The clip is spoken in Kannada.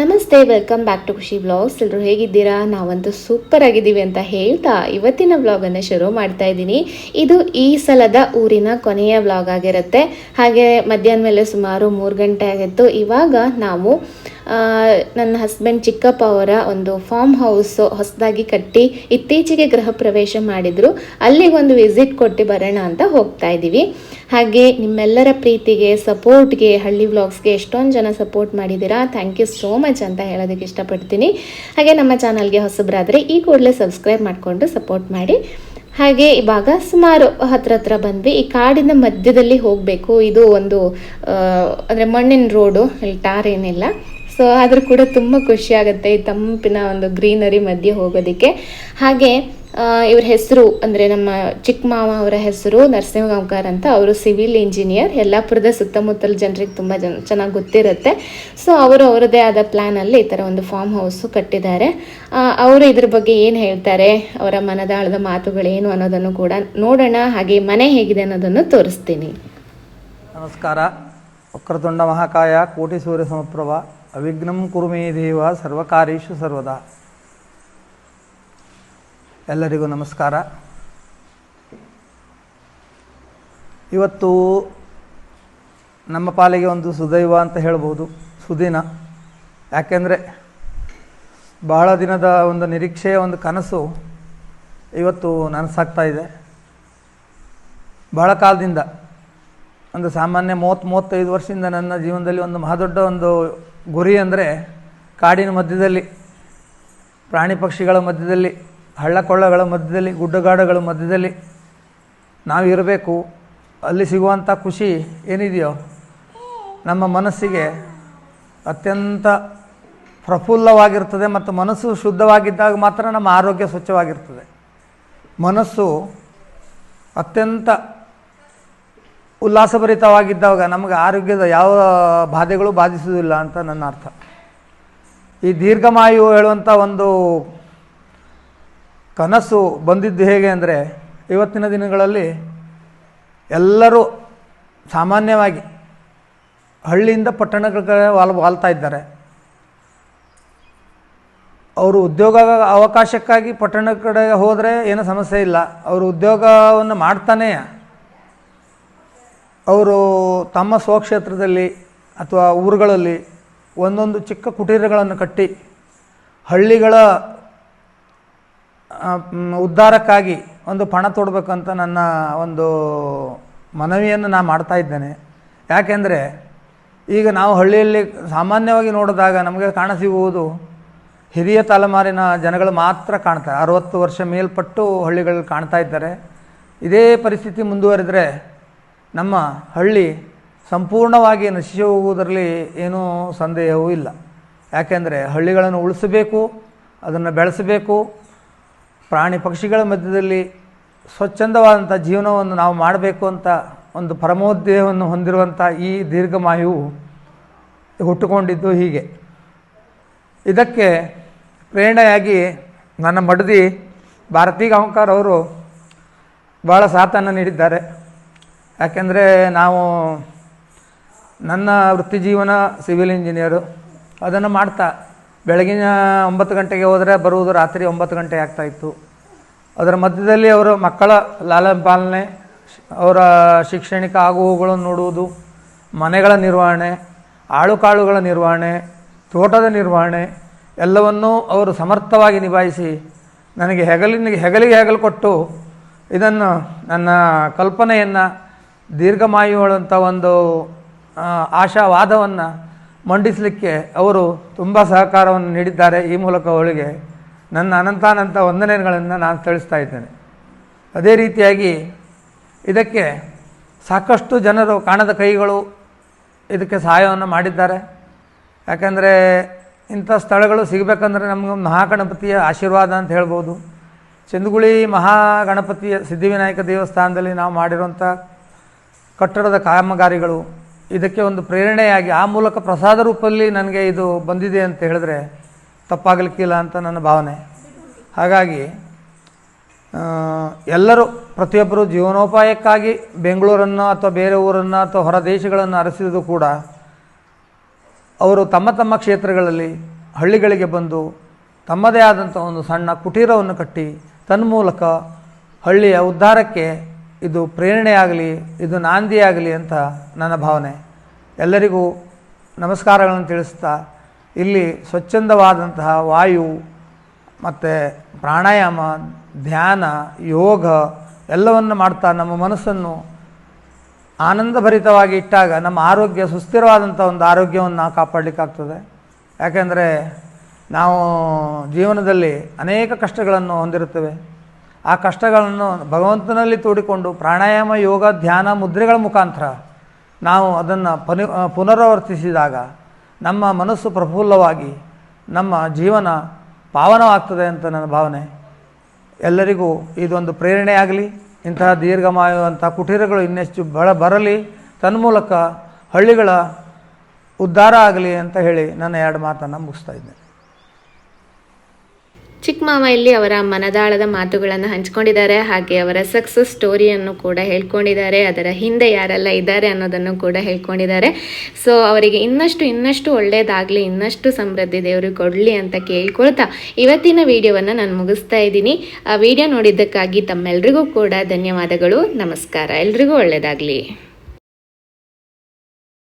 ನಮಸ್ತೆ welcome back to Khushi vlogs ಎಲ್ಲರೂ ಹೇಗಿದ್ದೀರಾ? ನಾವಂತೂ ಸೂಪರ್ ಆಗಿದ್ದೀವಿ ಅಂತ ಹೇಳ್ತಾ ಇವತ್ತಿನ ವ್ಲಾಗನ್ನು ಶುರು ಮಾಡ್ತಾ ಇದ್ದೀನಿ. ಇದು ಈ ಸಲದ ಊರಿನ ಕೊನೆಯ ಬ್ಲಾಗ್ ಆಗಿರುತ್ತೆ. ಹಾಗೆ ಮಧ್ಯಾಹ್ನ ಮೇಲೆ ಸುಮಾರು ಮೂರು ಗಂಟೆ ಆಗಿತ್ತು. ಇವಾಗ ನಾವು ನನ್ನ ಹಸ್ಬೆಂಡ್ ಚಿಕ್ಕಪ್ಪ ಅವರ ಒಂದು ಫಾರ್ಮ್ ಹೌಸ್ ಹೊಸದಾಗಿ ಕಟ್ಟಿ ಇತ್ತೀಚೆಗೆ ಗೃಹ ಪ್ರವೇಶ ಮಾಡಿದ್ರು. ಅಲ್ಲಿಗೆ ಒಂದು ವಿಸಿಟ್ ಕೊಟ್ಟು ಬರೋಣ ಅಂತ ಹೋಗ್ತಾ ಇದ್ದೀವಿ. ಹಾಗೆ ನಿಮ್ಮೆಲ್ಲರ ಪ್ರೀತಿಗೆ ಸಪೋರ್ಟ್ಗೆ ಹಳ್ಳಿ ವ್ಲಾಗ್ಸ್ಗೆ ಎಷ್ಟೊಂದು ಜನ ಸಪೋರ್ಟ್ ಮಾಡಿದ್ದೀರಾ. ಥ್ಯಾಂಕ್ ಯು ಸೋ ಮಚ್ ಅಂತ ಹೇಳೋದಕ್ಕೆ ಇಷ್ಟಪಡ್ತೀನಿ. ಹಾಗೆ ನಮ್ಮ ಚಾನಲ್ಗೆ ಹೊಸಬರಾದರೆ ಈ ಕೂಡಲೇ ಸಬ್ಸ್ಕ್ರೈಬ್ ಮಾಡಿಕೊಂಡು ಸಪೋರ್ಟ್ ಮಾಡಿ. ಹಾಗೆ ಇವಾಗ ಸುಮಾರು ಹತ್ರ ಹತ್ರ ಬಂದ್ವಿ. ಈ ಕಾಡಿನ ಮಧ್ಯದಲ್ಲಿ ಹೋಗಬೇಕು. ಇದು ಒಂದು ಅಂದರೆ ಮಣ್ಣಿನ ರೋಡು ಇಲ್ಲಿ ಟಾರ್ ಏನಿಲ್ಲ. ಸೊ ಆದರೂ ಕೂಡ ತುಂಬ ಖುಷಿ ಆಗುತ್ತೆ ಈ ತಂಪಿನ ಒಂದು ಗ್ರೀನರಿ ಮಧ್ಯೆ ಹೋಗೋದಕ್ಕೆ. ಹಾಗೆ ಇವ್ರ ಹೆಸರು ಅಂದರೆ ನಮ್ಮ ಚಿಕ್ಕ ಮಾವ ಅವರ ಹೆಸರು ನರಸಿಂಹಗಾಂವ್ಕರ್ ಅಂತ. ಅವರು ಸಿವಿಲ್ ಇಂಜಿನಿಯರ್. ಯಲ್ಲಾಪುರದ ಸುತ್ತಮುತ್ತಲ ಜನರಿಗೆ ತುಂಬ ಜನ, ಚೆನ್ನಾಗಿ ಗೊತ್ತಿರುತ್ತೆ. ಸೊ ಅವರು ಅವರದೇ ಆದ ಪ್ಲ್ಯಾನಲ್ಲಿ ಈ ಥರ ಒಂದು ಫಾರ್ಮ್ ಹೌಸು ಕಟ್ಟಿದ್ದಾರೆ. ಅವರು ಇದ್ರ ಬಗ್ಗೆ ಏನು ಹೇಳ್ತಾರೆ, ಅವರ ಮನದಾಳದ ಮಾತುಗಳೇನು ಅನ್ನೋದನ್ನು ಕೂಡ ನೋಡೋಣ. ಹಾಗೆ ಮನೆ ಹೇಗಿದೆ ಅನ್ನೋದನ್ನು ತೋರಿಸ್ತೀನಿ. ನಮಸ್ಕಾರ. ವಕ್ರತುಂಡ ಮಹಾಕಾಯ, ಕೋಟಿ ಸೂರ್ಯ ಸಮಪ್ರಭ. ಅವಿಘ್ನಂ ಕುರುಮೇ ದೇವ ಸರ್ವಕಾರೇಶು ಸರ್ವದಾ. ಎಲ್ಲರಿಗೂ ನಮಸ್ಕಾರ. ಇವತ್ತು ನಮ್ಮ ಪಾಲಿಗೆ ಒಂದು ಸುದೈವ ಅಂತ ಹೇಳ್ಬೋದು, ಸುದಿನ. ಯಾಕೆಂದರೆ ಬಹಳ ದಿನದ ಒಂದು ನಿರೀಕ್ಷೆಯ ಒಂದು ಕನಸು ಇವತ್ತು ನನಸಾಗ್ತಾ ಇದೆ. ಬಹಳ ಕಾಲದಿಂದ, ಒಂದು ಸಾಮಾನ್ಯ ಮೂವತ್ತು ಮೂವತ್ತೈದು ವರ್ಷದಿಂದ ನನ್ನ ಜೀವನದಲ್ಲಿ ಒಂದು ಮಹಾದೊಡ್ಡ ಒಂದು ಗುರಿ ಅಂದರೆ ಕಾಡಿನ ಮಧ್ಯದಲ್ಲಿ, ಪ್ರಾಣಿ ಪಕ್ಷಿಗಳ ಮಧ್ಯದಲ್ಲಿ, ಹಳ್ಳಕೊಳ್ಳಗಳ ಮಧ್ಯದಲ್ಲಿ, ಗುಡ್ಡಗಾಡುಗಳ ಮಧ್ಯದಲ್ಲಿ ನಾವು ಇರಬೇಕು. ಅಲ್ಲಿ ಸಿಗುವಂಥ ಖುಷಿ ಏನಿದೆಯೋ ನಮ್ಮ ಮನಸ್ಸಿಗೆ ಅತ್ಯಂತ ಪ್ರಫುಲ್ಲವಾಗಿರ್ತದೆ ಮತ್ತು ಮನಸ್ಸು ಶುದ್ಧವಾಗಿದ್ದಾಗ ಮಾತ್ರ ನಮ್ಮ ಆರೋಗ್ಯ ಸ್ವಚ್ಛವಾಗಿರ್ತದೆ. ಮನಸ್ಸು ಅತ್ಯಂತ ಉಲ್ಲಾಸಭರಿತವಾಗಿದ್ದಾಗ ನಮಗೆ ಆರೋಗ್ಯದ ಯಾವ ಬಾಧೆಗಳು ಬಾಧಿಸುವುದಿಲ್ಲ ಅಂತ ನನ್ನ ಅರ್ಥ. ಈ ದೀರ್ಘಮಾಯು ಹೇಳುವಂಥ ಒಂದು ಕನಸು ಬಂದಿದ್ದು ಹೇಗೆ ಅಂದರೆ ಇವತ್ತಿನ ದಿನಗಳಲ್ಲಿ ಎಲ್ಲರೂ ಸಾಮಾನ್ಯವಾಗಿ ಹಳ್ಳಿಯಿಂದ ಪಟ್ಟಣಗಳ ಕಡೆ ವಾಲ್ ವಾಲ್ತಾ ಇದ್ದಾರೆ. ಅವರು ಉದ್ಯೋಗ ಅವಕಾಶಕ್ಕಾಗಿ ಪಟ್ಟಣ ಕಡೆ ಹೋದರೆ ಏನೂ ಸಮಸ್ಯೆ ಇಲ್ಲ. ಅವರು ಉದ್ಯೋಗವನ್ನು ಮಾಡ್ತಾನೆ ಅವರು ತಮ್ಮ ಸ್ವಕ್ಷೇತ್ರದಲ್ಲಿ ಅಥವಾ ಊರುಗಳಲ್ಲಿ ಒಂದೊಂದು ಚಿಕ್ಕ ಕುಟೀರಗಳನ್ನು ಕಟ್ಟಿ ಹಳ್ಳಿಗಳ ಉದ್ಧಾರಕ್ಕಾಗಿ ಒಂದು ಪಣ ತೊಡಬೇಕಂತ ನನ್ನ ಒಂದು ಮನವಿಯನ್ನು ನಾನು ಮಾಡ್ತಾ ಇದ್ದೇನೆ. ಯಾಕೆಂದರೆ ಈಗ ನಾವು ಹಳ್ಳಿಯಲ್ಲಿ ಸಾಮಾನ್ಯವಾಗಿ ನೋಡಿದಾಗ ನಮಗೆ ಕಾಣಸಿಗುವುದು ಹಿರಿಯ ತಲೆಮಾರಿನ ಜನಗಳು ಮಾತ್ರ ಕಾಣ್ತಾರೆ. ಅರವತ್ತು ವರ್ಷ ಮೇಲ್ಪಟ್ಟು ಹಳ್ಳಿಗಳಲ್ಲಿ ಕಾಣ್ತಾ ಇದ್ದಾರೆ. ಇದೇ ಪರಿಸ್ಥಿತಿ ಮುಂದುವರಿದರೆ ನಮ್ಮ ಹಳ್ಳಿ ಸಂಪೂರ್ಣವಾಗಿ ನಶಿಸಿ ಹೋಗುವುದರಲ್ಲಿ ಏನೂ ಸಂದೇಹವೂ ಇಲ್ಲ. ಯಾಕೆಂದರೆ ಹಳ್ಳಿಗಳನ್ನು ಉಳಿಸಬೇಕು, ಅದನ್ನು ಬೆಳೆಸಬೇಕು, ಪ್ರಾಣಿ ಪಕ್ಷಿಗಳ ಮಧ್ಯದಲ್ಲಿ ಸ್ವಚ್ಛಂದವಾದಂಥ ಜೀವನವನ್ನು ನಾವು ಮಾಡಬೇಕು ಅಂತ ಒಂದು ಪರಮೋದ್ಯವನ್ನು ಹೊಂದಿರುವಂಥ ಈ ದೀರ್ಘಮಾಯುವು ಹುಟ್ಟುಕೊಂಡಿದ್ದು ಹೀಗೆ. ಇದಕ್ಕೆ ಪ್ರೇರಣೆಯಾಗಿ ನನ್ನ ಮಡದಿ ಭಾರತೀ ಗಾಂವ್ಕರ್ ಅವರು ಭಾಳ ಸಾಥನ್ನು ನೀಡಿದ್ದಾರೆ. ಯಾಕೆಂದರೆ ನಾವು ನನ್ನ ವೃತ್ತಿ ಜೀವನ ಸಿವಿಲ್ ಇಂಜಿನಿಯರು. ಅದನ್ನು ಮಾಡ್ತಾ ಬೆಳಗಿನ ಒಂಬತ್ತು ಗಂಟೆಗೆ ಹೋದರೆ ಬರುವುದು ರಾತ್ರಿ ಒಂಬತ್ತು ಗಂಟೆ ಆಗ್ತಾಯಿತ್ತು ಅದರ ಮಧ್ಯದಲ್ಲಿ ಅವರು ಮಕ್ಕಳ ಲಾಲನೆ ಪಾಲನೆ, ಅವರ ಶೈಕ್ಷಣಿಕ ಆಗುವುಗಳನ್ನು ನೋಡುವುದು, ಮನೆಗಳ ನಿರ್ವಹಣೆ, ಆಳುಕಾಳುಗಳ ನಿರ್ವಹಣೆ, ತೋಟದ ನಿರ್ವಹಣೆ ಎಲ್ಲವನ್ನೂ ಅವರು ಸಮರ್ಥವಾಗಿ ನಿಭಾಯಿಸಿ ನನಗೆ ಹೆಗಲಿನ ಹೆಗಲಿಗೆ ಹೆಗಲು ಕೊಟ್ಟು ಇದನ್ನು ನನ್ನ ಕಲ್ಪನೆಯನ್ನು ದೀರ್ಘಮಾಯುಗಳಂಥ ಒಂದು ಆಶಾವಾದವನ್ನು ಮಂಡಿಸಲಿಕ್ಕೆ ಅವರು ತುಂಬ ಸಹಕಾರವನ್ನು ನೀಡಿದ್ದಾರೆ. ಈ ಮೂಲಕ ಅವಳಿಗೆ ನನ್ನ ಅನಂತಾನಂತ ವಂದನೆಗಳನ್ನು ನಾನು ತಿಳಿಸ್ತಾ ಇದ್ದೇನೆ. ಅದೇ ರೀತಿಯಾಗಿ ಇದಕ್ಕೆ ಸಾಕಷ್ಟು ಜನರು ಕಾಣದ ಕೈಗಳು ಇದಕ್ಕೆ ಸಹಾಯವನ್ನು ಮಾಡಿದ್ದಾರೆ. ಯಾಕಂದರೆ ಇಂಥ ಸ್ಥಳಗಳು ಸಿಗಬೇಕಂದ್ರೆ ನಮಗೆ ಮಹಾಗಣಪತಿಯ ಆಶೀರ್ವಾದ ಅಂತ ಹೇಳ್ಬೋದು. ಚಂದಗುಳಿ ಮಹಾಗಣಪತಿಯ ಸಿದ್ಧಿವಿನಾಯಕ ದೇವಸ್ಥಾನದಲ್ಲಿ ನಾವು ಮಾಡಿರುವಂಥ ಕಟ್ಟಡದ ಕಾಮಗಾರಿಗಳು, ಇದಕ್ಕೆ ಒಂದು ಪ್ರೇರಣೆಯಾಗಿ ಆ ಮೂಲಕ ಪ್ರಸಾದ ರೂಪದಲ್ಲಿ ನನಗೆ ಇದು ಬಂದಿದೆ ಅಂತ ಹೇಳಿದ್ರೆ ತಪ್ಪಾಗಲಿಕ್ಕಿಲ್ಲ ಅಂತ ನನ್ನ ಭಾವನೆ. ಹಾಗಾಗಿ ಎಲ್ಲರೂ ಪ್ರತಿಯೊಬ್ಬರು ಜೀವನೋಪಾಯಕ್ಕಾಗಿ ಬೆಂಗಳೂರನ್ನು ಅಥವಾ ಬೇರೆ ಊರನ್ನು ಅಥವಾ ಹೊರ ದೇಶಗಳನ್ನು ಕೂಡ ಅವರು ತಮ್ಮ ತಮ್ಮ ಕ್ಷೇತ್ರಗಳಲ್ಲಿ ಹಳ್ಳಿಗಳಿಗೆ ಬಂದು ತಮ್ಮದೇ ಆದಂಥ ಒಂದು ಸಣ್ಣ ಕುಟೀರವನ್ನು ಕಟ್ಟಿ, ತನ್ಮೂಲಕ ಹಳ್ಳಿಯ ಉದ್ಧಾರಕ್ಕೆ ಇದು ಪ್ರೇರಣೆಯಾಗಲಿ ಇದು ನಾಂದಿಯಾಗಲಿ ಅಂತ ನನ್ನ ಭಾವನೆ. ಎಲ್ಲರಿಗೂ ನಮಸ್ಕಾರಗಳನ್ನು ತಿಳಿಸ್ತಾ ಇಲ್ಲಿ ಸ್ವಚ್ಛಂದವಾದಂತಹ ವಾಯು ಮತ್ತು ಪ್ರಾಣಾಯಾಮ, ಧ್ಯಾನ, ಯೋಗ ಎಲ್ಲವನ್ನು ಮಾಡ್ತಾ ನಮ್ಮ ಮನಸ್ಸನ್ನು ಆನಂದಭರಿತವಾಗಿ ಇಟ್ಟಾಗ ನಮ್ಮ ಆರೋಗ್ಯ ಸುಸ್ಥಿರವಾದಂಥ ಒಂದು ಆರೋಗ್ಯವನ್ನು ನಾವು ಕಾಪಾಡಲಿಕ್ಕಾಗ್ತದೆ ಯಾಕೆಂದರೆ ನಾವು ಜೀವನದಲ್ಲಿ ಅನೇಕ ಕಷ್ಟಗಳನ್ನು ಹೊಂದಿರುತ್ತೇವೆ. ಆ ಕಷ್ಟಗಳನ್ನು ಭಗವಂತನಲ್ಲಿ ತೋಡಿಕೊಂಡು ಪ್ರಾಣಾಯಾಮ, ಯೋಗ, ಧ್ಯಾನ, ಮುದ್ರೆಗಳ ಮುಖಾಂತರ ನಾವು ಅದನ್ನು ಪುನಿ ಪುನರಾವರ್ತಿಸಿದಾಗ ನಮ್ಮ ಮನಸ್ಸು ಪ್ರಫುಲ್ಲವಾಗಿ ನಮ್ಮ ಜೀವನ ಪಾವನವಾಗ್ತದೆ ಅಂತ ನನ್ನ ಭಾವನೆ. ಎಲ್ಲರಿಗೂ ಇದೊಂದು ಪ್ರೇರಣೆಯಾಗಲಿ. ಇಂತಹ ದೀರ್ಘಮಾಯುವಂಥ ಕುಟೀರಗಳು ಇನ್ನೆಷ್ಟು ಬಳ, ಬರಲಿ, ತನ್ಮೂಲಕ ಹಳ್ಳಿಗಳ ಉದ್ಧಾರ ಆಗಲಿ ಅಂತ ಹೇಳಿ ನನ್ನ ಎರಡು ಮಾತನ್ನು ಮುಗಿಸ್ತಾ ಇದ್ದೇನೆ. ಚಿಕ್ಕ ಮಾವ ಇಲ್ಲಿ ಅವರ ಮನದಾಳದ ಮಾತುಗಳನ್ನು ಹಂಚ್ಕೊಂಡಿದ್ದಾರೆ, ಹಾಗೆ ಅವರ ಸಕ್ಸಸ್ ಸ್ಟೋರಿಯನ್ನು ಕೂಡ ಹೇಳ್ಕೊಂಡಿದ್ದಾರೆ, ಅದರ ಹಿಂದೆ ಯಾರೆಲ್ಲ ಇದ್ದಾರೆ ಅನ್ನೋದನ್ನು ಕೂಡ ಹೇಳ್ಕೊಂಡಿದ್ದಾರೆ. ಸೊ ಅವರಿಗೆ ಇನ್ನಷ್ಟು ಇನ್ನಷ್ಟು ಒಳ್ಳೆಯದಾಗಲಿ ಇನ್ನಷ್ಟು ಸಮೃದ್ಧಿ ದೇವರು ಕೊಡಲಿ ಅಂತ ಕೇಳ್ಕೊಳ್ತಾ ಇವತ್ತಿನ ವಿಡಿಯೋವನ್ನು ನಾನು ಮುಗಿಸ್ತಾ ಇದ್ದೀನಿ. ಆ ವಿಡಿಯೋ ನೋಡಿದ್ದಕ್ಕಾಗಿ ತಮ್ಮೆಲ್ರಿಗೂ ಕೂಡ ಧನ್ಯವಾದಗಳು. ನಮಸ್ಕಾರ. ಎಲ್ರಿಗೂ ಒಳ್ಳೆಯದಾಗಲಿ